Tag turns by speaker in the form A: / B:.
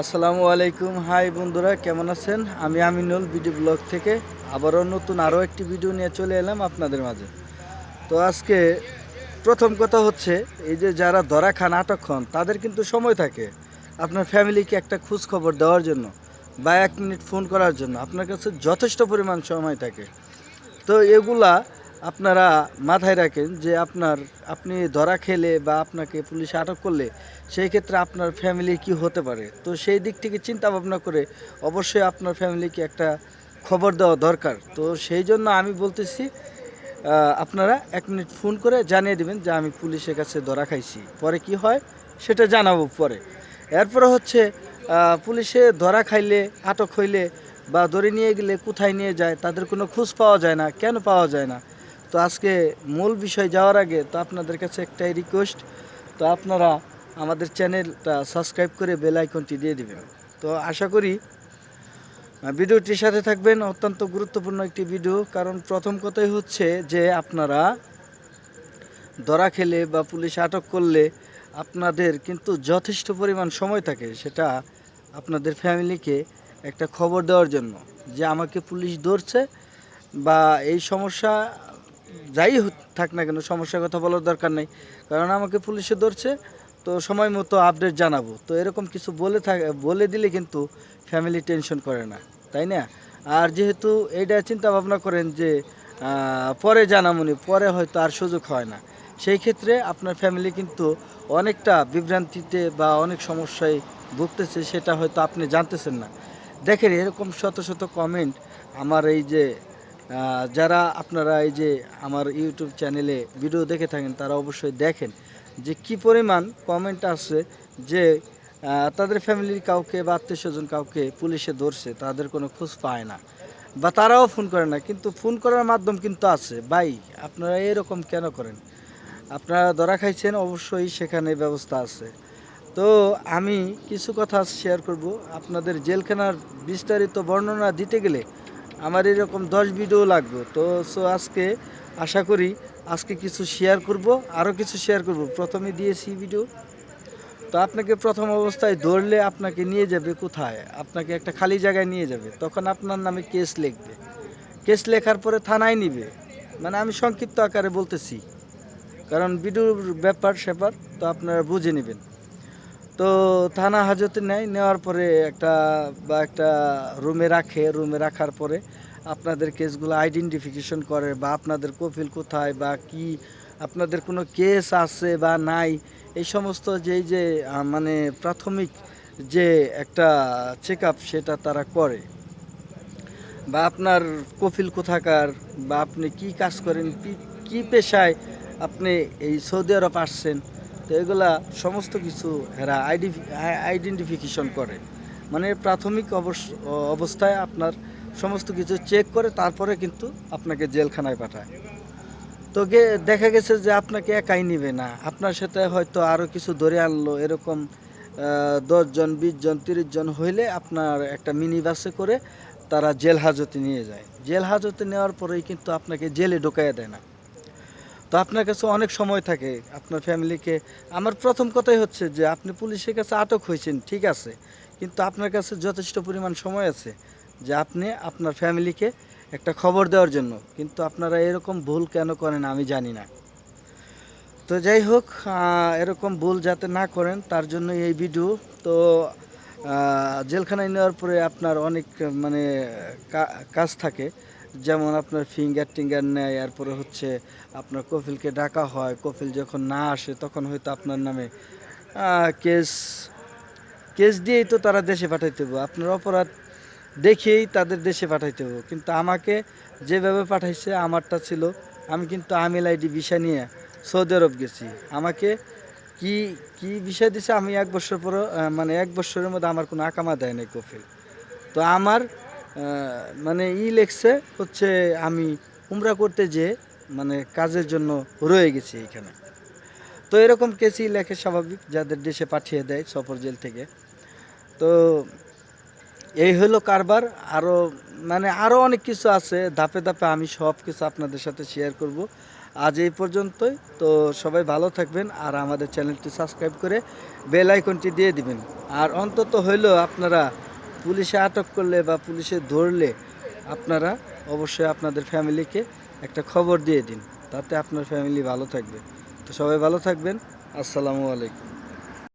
A: আসসালামু আলাইকুম। হাই বন্ধুরা, কেমন আছেন? আমি আমিনুল ভিডিও ব্লগ থেকে আবারও নতুন আরও একটি ভিডিও নিয়ে চলে এলাম আপনাদের মাঝে। তো আজকে প্রথম কথা হচ্ছে, এই যে যারা ধরা খান, আটক হন, তাদের কিন্তু সময় থাকে আপনার ফ্যামিলিকে একটা খোঁজ খবর দেওয়ার জন্য বা এক মিনিট ফোন করার জন্য। আপনার কাছে যথেষ্ট পরিমাণ সময় থাকে। তো এগুলা আপনারা মাথায় রাখেন যে আপনার, আপনি ধরা খেলে বা আপনাকে পুলিশে আটক করলে সেই ক্ষেত্রে আপনার ফ্যামিলি কি হতে পারে? তো সেই দিক থেকে চিন্তা ভাবনা করে অবশ্যই আপনার ফ্যামিলিকে একটা খবর দেওয়া দরকার। তো সেই জন্য আমি বলতেছি আপনারা এক মিনিট ফোন করে জানিয়ে দেবেন যে আমি পুলিশের কাছে ধরা খাইছি। পরে কি হয় সেটা জানাব পরে। এরপরে হচ্ছে পুলিশে ধরা খাইলে, আটক হইলে বা ধরে নিয়ে গেলে কোথায় নিয়ে যায়, তাদের কোনো খোঁজ পাওয়া যায় না, কেন পাওয়া যায় না? তো আজকে মূল বিষয় যাওয়ার আগে তো আপনাদের কাছে একটাই রিকোয়েস্ট তো আপনারা আমাদের চ্যানেলটা সাবস্ক্রাইব করে বেল আইকনটি দিয়ে দিবেন। তো আশা করি ভিডিওটির সাথে থাকবেন। অত্যন্ত গুরুত্বপূর্ণ একটি ভিডিও কারণ প্রথম কথাই হচ্ছে যে আপনারা ধরা খেলে বা পুলিশ আটক করলে আপনাদের কিন্তু যথেষ্ট পরিমাণ সময় থাকে, সেটা আপনাদের ফ্যামিলিকে একটা খবর দেওয়ার জন্য যে আমাকে পুলিশ ধরছে বা এই সমস্যা যাই থাক না কেন, সমস্যার কথা বলার দরকার নেই। কারণ আমাকে পুলিশে ধরছে, তো সময় মতো আপডেট জানাব। তো এরকম কিছু বলে থাকে, বলে দিলে কিন্তু ফ্যামিলি টেনশন করে না, তাই না? আর যেহেতু এইটা চিন্তা ভাবনা করেন যে পরে জানামুনি পরে হয়তো আর সুযোগ হয় না। সেই ক্ষেত্রে আপনার ফ্যামিলি কিন্তু অনেকটা বিভ্রান্তিতে বা অনেক সমস্যায় ভুগতেছে, সেটা হয়তো আপনি জানতেছেন না। দেখেন, এরকম শত শত কমেন্ট আমার এই যে যারা আপনারা এই যে আমার ইউটিউব চ্যানেলে ভিডিও দেখে থাকেন, তারা অবশ্যই দেখেন যে কি পরিমাণ কমেন্ট আসছে যে তাদের ফ্যামিলির কাউকে বা আত্মীয় স্বজন কাউকে পুলিশে ধরছে, তাদের কোনো খোঁজ পায় না। বা তারাও ফোন করে না, কিন্তু ফোন করার মাধ্যম কিন্তু আছে। ভাই, আপনারা এরকম কেন করেন? আপনারা ধরা খাইছেন, অবশ্যই সেখানে ব্যবস্থা আছে। তো আমি কিছু কথা শেয়ার করব। আপনাদের জেলখানার বিস্তারিত বর্ণনা দিতে গেলে আমার এরকম দশ ভিডিও লাগবে। তো সো আজকে আশা করি আজকে কিছু শেয়ার করব আরও কিছু শেয়ার করব। প্রথমে দিয়েছি ভিডিও তো আপনাকে প্রথম অবস্থায় ধরলে আপনাকে নিয়ে যাবে কোথায়? আপনাকে একটা খালি জায়গায় নিয়ে যাবে। তখন আপনার নামে কেস লিখবে। কেস লেখার পরে থানায় নিবে। মানে আমি সংক্ষিপ্ত আকারে বলতেছি। কারণ ভিডিওর ব্যাপার স্যাপার তো আপনারা বুঝে নেবেন। তো থানা হাজতে নেয়, নেওয়ার পরে একটা বা একটা রুমে রাখে, রুমে রাখার পরে আপনাদের কেসগুলো আইডেন্টিফিকেশন করে বা আপনাদের কফিল কোথায় বা কি, আপনাদের কোনো কেস আছে বা নাই, এই সমস্ত যেই যে মানে প্রাথমিক যে একটা চেক সেটা তারা করে। বা আপনার কফিল কোথাকার বা আপনি কি কাজ করেন কি পেশায় আপনি এই সৌদি আরব আসছেন তো এগুলা সমস্ত কিছু এরা আইডি আইডেন্টিফিকেশন করে। মানে প্রাথমিক অবস- অবস্থায় আপনার সমস্ত কিছু চেক করে, তারপরে কিন্তু আপনাকে জেলখানায় পাঠায়। তো দেখা গেছে যে আপনাকে একাই নিবে না। আপনার সাথে হয়তো আরও কিছু ধরে আনলো, এরকম দশজন বিশ জন, তিরিশ জন হইলে আপনার একটা মিনি বাসে করে তারা জেল হাজতে নিয়ে যায়। জেল হাজতে নেওয়ার পরেই কিন্তু আপনাকে জেলে ঢোকাইয়া দেয় না। তো আপনার কাছে অনেক সময় থাকে আপনার ফ্যামিলিকে। আমার প্রথম কথাই হচ্ছে যে, আপনি পুলিশের কাছে আটক হয়েছেন, ঠিক আছে। কিন্তু আপনার কাছে যথেষ্ট পরিমাণ সময় আছে যে, আপনি আপনার ফ্যামিলিকে একটা খবর দেওয়ার জন্য। কিন্তু আপনারা এরকম ভুল কেন করেন আমি জানি না। তো যাই হোক এরকম ভুল যাতে না করেন, তার জন্য এই ভিডিও। তো জেলখানায় নেওয়ার পরে আপনার অনেক মানে কাজ থাকে। যেমন আপনার ফিঙ্গার টিঙ্গার নেয়, এরপরে হচ্ছে আপনার কফিলকে ডাকা হয় কফিল যখন না আসে তখন হয়তো আপনার নামে কেস কেস দিয়েই তো তারা দেশে পাঠাইতে হবে। আপনার অপরাধ দেখেই তাদের দেশে পাঠাইতে হবে। কিন্তু আমাকে যেভাবে পাঠাইছে, আমারটা ছিল, আমি কিন্তু আমিল আইডি ভিসা নিয়ে সৌদি আরব গেছি। আমাকে কি কি বিষয় দিছে, আমি এক বছর পরে মানে এক বছরের মধ্যে আমার কোনো আকামা দেয় নাই কফিল তো আমার মানে ই লেখছে হচ্ছে আমি উমরা করতে যে মানে কাজের জন্য রয়ে গেছি এখানে। তো এরকম কেসই লেখে স্বাভাবিক, যাদের দেশে পাঠিয়ে দেয় সফর জেল থেকে। তো এই হলো কারবার। আরও মানে আরও অনেক কিছু আছে। ধাপে ধাপে আমি সব কিছু আপনাদের সাথে শেয়ার করব। আজ এই পর্যন্তই। তো সবাই ভালো থাকবেন আর আমাদের চ্যানেলটি সাবস্ক্রাইব করে বেল আইকনটি দিয়ে দিবেন। আর অন্তত হইলেও আপনারা পুলিশে আটক করলে বা পুলিশে ধরলে আপনারা অবশ্যই আপনাদের ফ্যামিলিকে একটা খবর দিয়ে দিন। তাতে আপনার ফ্যামিলি ভালো থাকবে। তো সবাই ভালো থাকবেন। আসসালামু আলাইকুম।